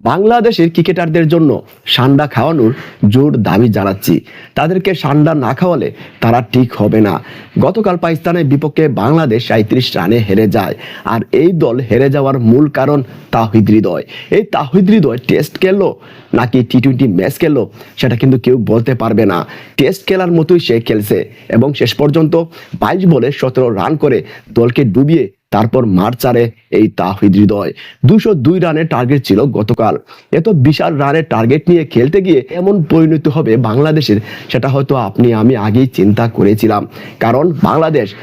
বাংলাদেশের ক্রিকেটারদের জন্য সান্ডা খাওয়ানোর জোর দাবি জানাচ্ছি। তাদেরকে সান্ডা না খাওয়ালে তারা ঠিক হবে না। গতকাল পাকিস্তানের বিপক্ষে বাংলাদেশ সাঁত্রিশ রানে হেরে যায় আর এই দল হেরে যাওয়ার মূল কারণ তাহিদ হৃদয়। এই তাহিদ হৃদয় টেস্ট খেললো নাকি টি টোয়েন্টি ম্যাচ খেললো সেটা কিন্তু কেউ বলতে পারবে না। টেস্ট খেলার মতোই সে খেলছে এবং শেষ পর্যন্ত বাইশ বলে সতেরো রান করে দলকে ডুবিয়ে তারপর মার চারে এই তাহিদ হৃদয়। দুশো দুই রানের টার্গেট ছিল গতকাল। এত বিশাল রানের টার্গেট নিয়ে খেলতে গিয়ে এমন পরিণত হবে বাংলাদেশের, সেটা হয়তো আপনি, আমি আগেই চিন্তা করেছিলাম। কারণ বাংলাদেশ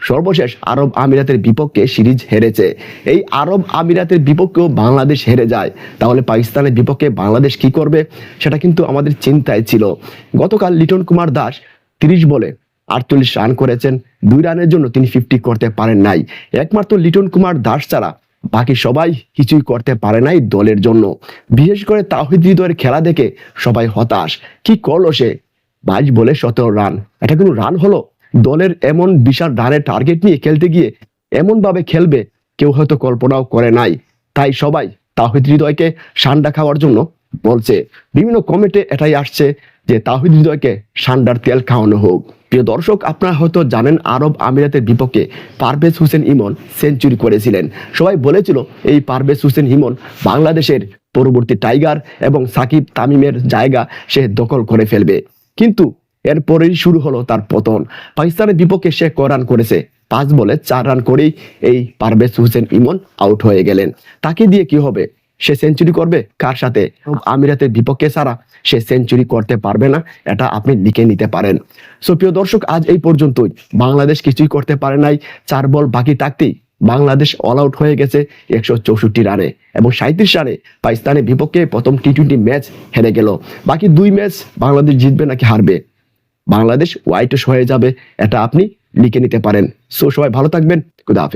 সর্বশেষ আরব আমিরাতের বিপক্ষে সিরিজ হেরেছে। এই আরব আমিরাতের বিপক্ষেও বাংলাদেশ হেরে যায়। তাহলে পাকিস্তানের বিপক্ষে বাংলাদেশ কি করবে, সেটা কিন্তু আমাদের চিন্তায় ছিল। গতকাল লিটন কুমার দাস তিরিশ বলে আটচল্লিশ রান করেছেন। দুই রানের জন্য তিনি ফিফটি করতে পারেন নাই। একমাত্র লিটন কুমার দাস ছাড়া বাকি সবাই কিছুই করতে পারে নাই দলের জন্য। বিশেষ করে তাহিদ হৃদয়ের খেলা দেখে সবাই হতাশ। কি করল সে? বাইশ বলে সতেরো রান। এটা কোনো রান হলো? দলের এমন বিশাল রানের টার্গেট নিয়ে খেলতে গিয়ে এমন ভাবে খেলবে, কেউ হয়তো কল্পনাও করে নাই। তাই সবাই তাহিদ হৃদয়কে সান্ডা খাওয়ার জন্য বলছে, বিভিন্ন কমেন্টে এটাই আসছে যে তাহিদ হৃদয়কে সান্ডার তেল খাওয়ানো হোক। প্রিয় দর্শক, আপনারা হয়তো জানেন, আরব আমিরাতের বিপক্ষে পারভেজ হোসেন ইমন সেঞ্চুরি করেছিলেন। সবাই বলেছিল, এই পারভেজ হোসেন ইমন বাংলাদেশের পরবর্তী টাইগার এবং সাকিব তামিমের জায়গা সে দখল করে ফেলবে। কিন্তু এরপরেই শুরু হলো তার পতন। পাকিস্তানের বিপক্ষে সে ক রান করেছে? পাঁচ বলে চার রান করেই এই পারভেজ হোসেন ইমন আউট হয়ে গেলেন। তাকে দিয়ে কি হবে? সে সেঞ্চুরি করবে? কার সাথে? আমিরাতের বিপক্ষে ছাড়া সে সেঞ্চুরি করতে পারবে না এটা আপনি লিখে নিতে পারেন। সো প্রিয় দর্শক আজ এই পর্যন্তই। বাংলাদেশ কিছুই করতে পারে নাই চার বল বাকি থাকতেই বাংলাদেশ অল আউট হয়ে গেছে একশো চৌষট্টি রানে এবং সাঁত্রিশ রানে পাকিস্তানের বিপক্ষে প্রথম টি টোয়েন্টি ম্যাচ হেরে গেল। বাকি দুই ম্যাচ বাংলাদেশ জিতবে নাকি হারবে? বাংলাদেশ হোয়াইট হয়ে যাবে এটা আপনি লিখে নিতে পারেন। সো সবাই ভালো থাকবেন খুদা হাফেজ।